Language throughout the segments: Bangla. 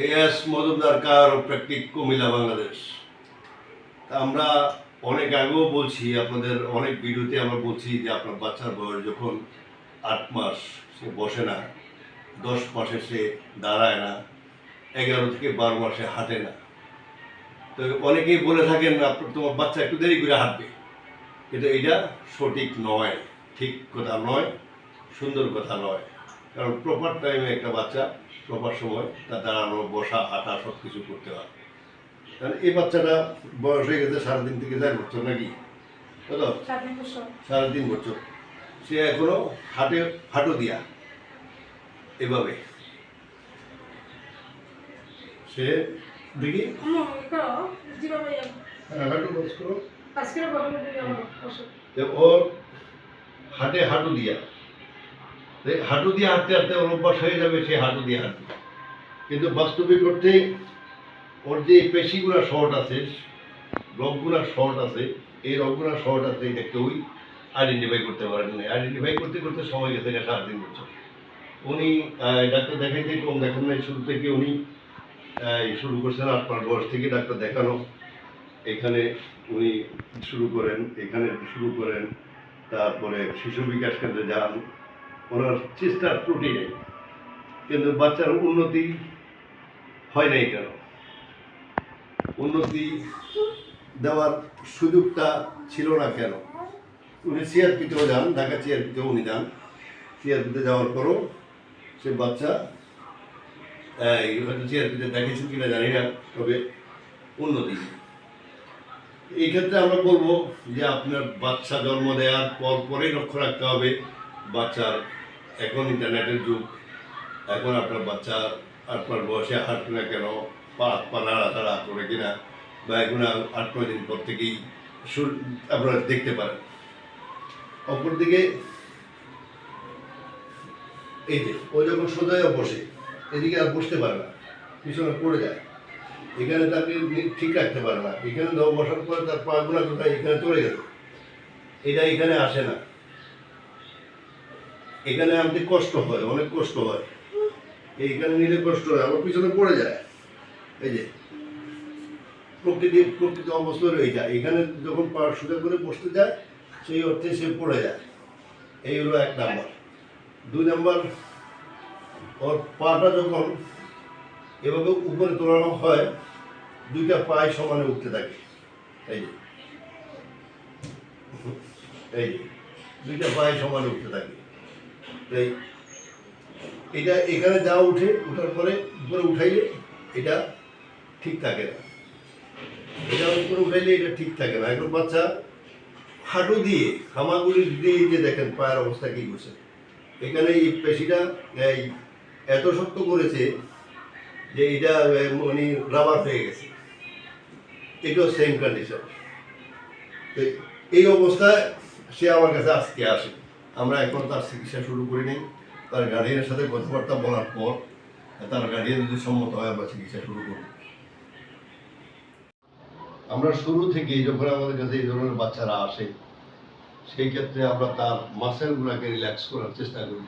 AS Majumdar chiropractic Comilla, Bangladesh. আমরা অনেক আগেও বলছি, আপনাদের অনেক ভিডিওতে আমরা বলছি যে আপনার বাচ্চার বয়স যখন আট মাস, সে বসে না, দশ মাসে সে দাঁড়ায় না, এগারো থেকে বারো মাসে হাঁটে না। তো অনেকেই বলে থাকেন তোমার বাচ্চা একটু দেরি করে হাঁটবে। কিন্তু এটা সঠিক নয়, ঠিক কথা নয়, সুন্দর কথা নয়। কারণ প্রপার টাইমে একটা বাচ্চা প্রপার সময় তার দাঁড়ানো বসা হাঁটা সব কিছু করতে হয়। কারণ এই বাচ্চাটা বয়স হয়ে গেছে সাড়ে তিন থেকে চার বছর নাকি? বছর সাড়ে তিন বছর সে এখনও হাটে হাঁটু দিয়া। এভাবে। সে দেখি। হ্যাঁ, ওর হাটে হাঁটু দিয়া। হাঁটু দিয়ে হাঁটতে হাঁটতে ওর অভ্যাস হয়ে যাবে সে হাঁটু দিয়ে হাঁটবে। কিন্তু বাস্তবিক করতে ওর যে পেশিগুলা শর্ট আছে, রগগুলো শর্ট আছে, এই রগগুলো শর্ট আছে, এটা কেউই আইডেন্টিফাই করতে পারেন না আইডেন্টিফাই করতে করতে সময় গেছে গেছে সাড়ে তিন বছর। উনি ডাক্তার দেখাইতে কম দেখেন নাই। শুরু থেকে উনি শুরু করছেন আট মাস বয়স থেকে ডাক্তার দেখানো। এখানে উনি শুরু করেন, এখানে শুরু করেন। তারপরে শিশু বিকাশ কেন্দ্রে যান। ওনার চেষ্টার ত্রুটি নেই। কিন্তু বাচ্চার উন্নতি হয় নাই কেন? উন্নতি দেওয়ার সুযোগটা ছিল না কেন? উনি সিআরপিতেও যান, ঢাকা সিআরপিতেও উনি যান। সিআরপিতে যাওয়ার পরও সে বাচ্চা হয়তো সিআরপিতে দেখেছেন কিনা জানি না, তবে উন্নতি। এই ক্ষেত্রে আমরা বলব যে আপনার বাচ্চা জন্ম দেওয়ার পর পরেই লক্ষ্য রাখতে হবে বাচ্চার এখন ইন্টারনেটের যুগ, এখন আপনার বাচ্চা, আপনার বয়সে হাঁটবে না কেন, পা হাত পা নাড়াতাড়া করে কিনা, বা এখন আট নয় দিন পর থেকেই আপনারা দেখতে পারেন। অপরদিকে, এই যে, ও যখন সোজায় বসে, এদিকে আর বসতে পারে না, পিছনে পড়ে যায়। এখানে তাকে ঠিক রাখতে পারে না। এখানে বসার পরে তার পা গুলা কোথায় এখানে চলে গেল। এটা এখানে আসে না। এখানে আনতে কষ্ট হয়, অনেক কষ্ট হয়। এইখানে নিলে কষ্ট হয়, আবার পিছনে পড়ে যায়। এই যে, প্রকৃতি প্রকৃতি অবস্থা রয়ে যায় এখানে যখন সোজা করে বসতে যায়, সেই অর্থে সে পড়ে যায়। এই হলো এক নাম্বার। দুই নাম্বার, ওর পাটা যখন এভাবে উপরে তোলানো হয়, দুইটা পায়ে সমানে উঠতে থাকে। এই যে এই যে, দুইটা পায়ে সমানে উঠতে থাকে। এটা এখানে যা উঠে উঠার পরে উপরে উঠাইলে এটা ঠিক থাকে না। এটা উপরে উঠাইলে এটা ঠিক থাকে না। এখন বাচ্চা হাঁটু দিয়ে হামাগুড়ি দিয়ে যে দেখেন পায়ের অবস্থা কি করছে। এখানে এই পেশিটা এই এত শক্ত করেছে যে এটা এ, মানে রাবার হয়ে গেছে। এটাও সেম কন্ডিশন তো এই অবস্থায় সে আমার কাছে আজকে আসে। আমরা এখন তার চিকিৎসা শুরু করি নাই। তার গার্ডিয়ানের সাথে কথাবার্তা বলার পর তার গার্ডিয়ান যদি সম্মত হয় আমরা চিকিৎসা শুরু করব আমরা শুরু থেকেই যখন আমাদের কাছে এই ধরনের বাচ্চারা আসে, সেই ক্ষেত্রে আমরা তার মাসেলগুলোকে রিল্যাক্স করার চেষ্টা করি।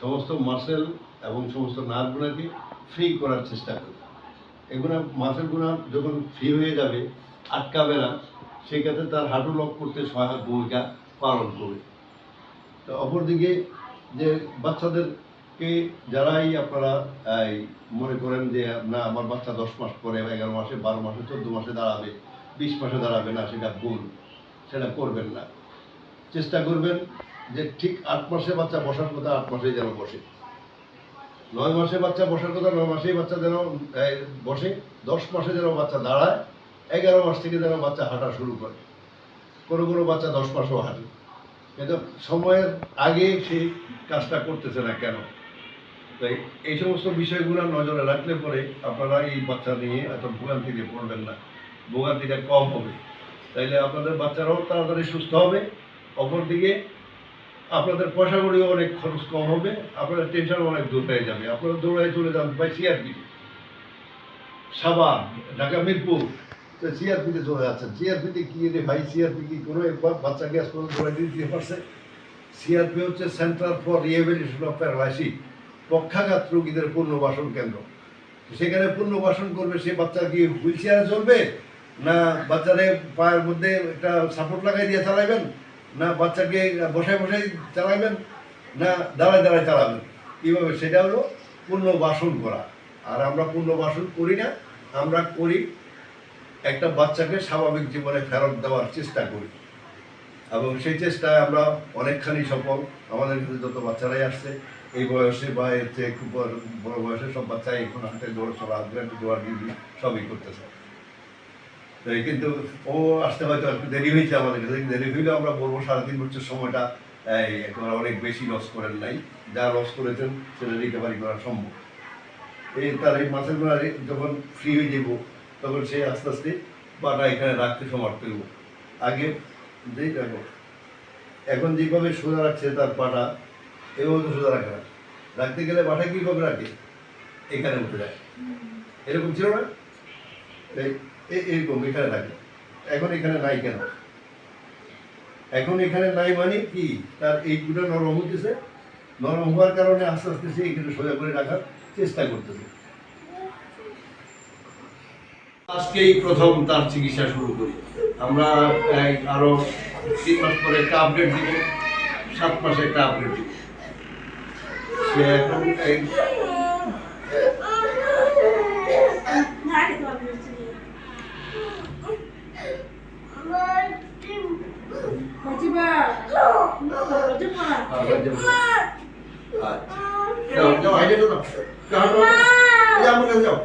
সমস্ত মাসেল এবং সমস্ত নার্ভগুলোকে ফ্রি করার চেষ্টা করি। এগুলো মাসেলগুলো যখন ফ্রি হয়ে যাবে, আটকাবে না, সেই ক্ষেত্রে তার হাঁটু লক করতে সহায়ক ভূমিকা পালন করবে। অপরদিকে যে বাচ্চাদেরকে যারাই আপনারা মনে করেন যে, না, আমার বাচ্চা দশ মাস পরে, এগারো মাসে, বারো মাসে, চোদ্দ মাসে দাঁড়াবে, বিশ মাসে দাঁড়াবে না, সেটা ভুল, সেটা করবেন না। চেষ্টা করবেন যে ঠিক আট মাসে বাচ্চা বসার কথা আট মাসেই যেন বসে। নয় মাসে বাচ্চা বসার কথা নয় মাসেই বাচ্চা যেন বসে। দশ মাসে যেন বাচ্চা দাঁড়ায়, এগারো মাস থেকে যেন বাচ্চা হাঁটা শুরু করে। কোনো কোনো বাচ্চা দশ মাসও হাঁটে। কিন্তু সময়ের আগে সেই কাজটা করতেছে না কেন? তাই এই সমস্ত বিষয়গুলো নজরে রাখলে পরে আপনারা এই বাচ্চা নিয়ে এত ভোগান্তি ভোগান্তিতে পড়বেন না। ভোগান্তিটা কম হবে। তাইলে আপনাদের বাচ্চারাও তাড়াতাড়ি সুস্থ হবে। অপরদিকে আপনাদের পয়সা কড়িও অনেক খরচ কম হবে। আপনাদের টেনশন অনেক দূর হয়ে যাবে। আপনারা দৌড়ায় চলে যান ভাই সিআরপি সাবান ঢাকা মিরপুর। তো সিআরপিতে চলে যাচ্ছেন সিআরপিতে কি রে ভাই সিআরপি কি কোনো একবার বাচ্চা গ্যাস করে দৌড়াই দিয়ে দিতে পারছে? সিআরপি হচ্ছে centre for rehabilitation of paralysis পক্ষাঘাত রোগীদের পুনর্বাসন কেন্দ্র। সেখানে পুনর্বাসন করবে, সে বাচ্চা কি হুইল চেয়ারে চলবে? না বাচ্চারে পায়ের মধ্যে একটা সাপোর্ট লাগাই দিয়ে চালাইবেন? না বাচ্চাকে বসায় বসায় চালাবেন না দাঁড়ায় দাঁড়ায় চালাবেন? কীভাবে সেটা হলো পুনর্বাসন করা। আর আমরা পুনর্বাসন করি না, আমরা করি একটা বাচ্চাকে স্বাভাবিক জীবনে ফেরত দেওয়ার চেষ্টা করি। এবং সেই চেষ্টায় আমরা অনেকখানি সফল। আমাদের কাছে যত বাচ্চারাই আসছে, এই বয়সে বা এর চেয়ে একটু বড় বয়সে সব বাচ্চাই এখন হাতে দৌড় চলা গ্রান্টি দেওয়ার ডিগ্রি সবই করতেছে। তো কিন্তু ও আসতে হয়তো একটু দেরি হয়েছে আমাদের কাছে দেরি হইলেও আমরা বলব সাড়ে তিন বছর সময়টা, এই অনেক বেশি লস করেন নাই। যা লস করেছেন সেটা রিকভারি করা সম্ভব। এই তার এই মাছের যখন ফ্রি হয়ে যাব তখন সে আস্তে আস্তে বাটা এখানে রাখতে সমর্থ হইব। আগে যেই দেখো, এখন যেভাবে সোজা রাখছে তার পাটা এভাবে তো সোজা রাখে না। রাখতে গেলে বাটা কীভাবে রাখে? এখানে উঠে যায়। এরকম ছিল না? এই- এই- এইরকম এখানে রাখে। এখন এখানে নাই কেন? এখন এখানে নাই মানে কি? তার এইগুলো নরম হতেছে নরম হওয়ার কারণে আস্তে আস্তে সে এখানে সোজা করে রাখার চেষ্টা করতেছে। আজকেই প্রথম তার চিকিৎসা শুরু করি। আমরা আরও তিন মাস পরে একটা আপডেট দিব। সাত মাসে একটা আপডেট দিব। সে এখন যাব। আচ্ছা যাও। যাও হাইটে যাও যাও আমার কাছে যাও।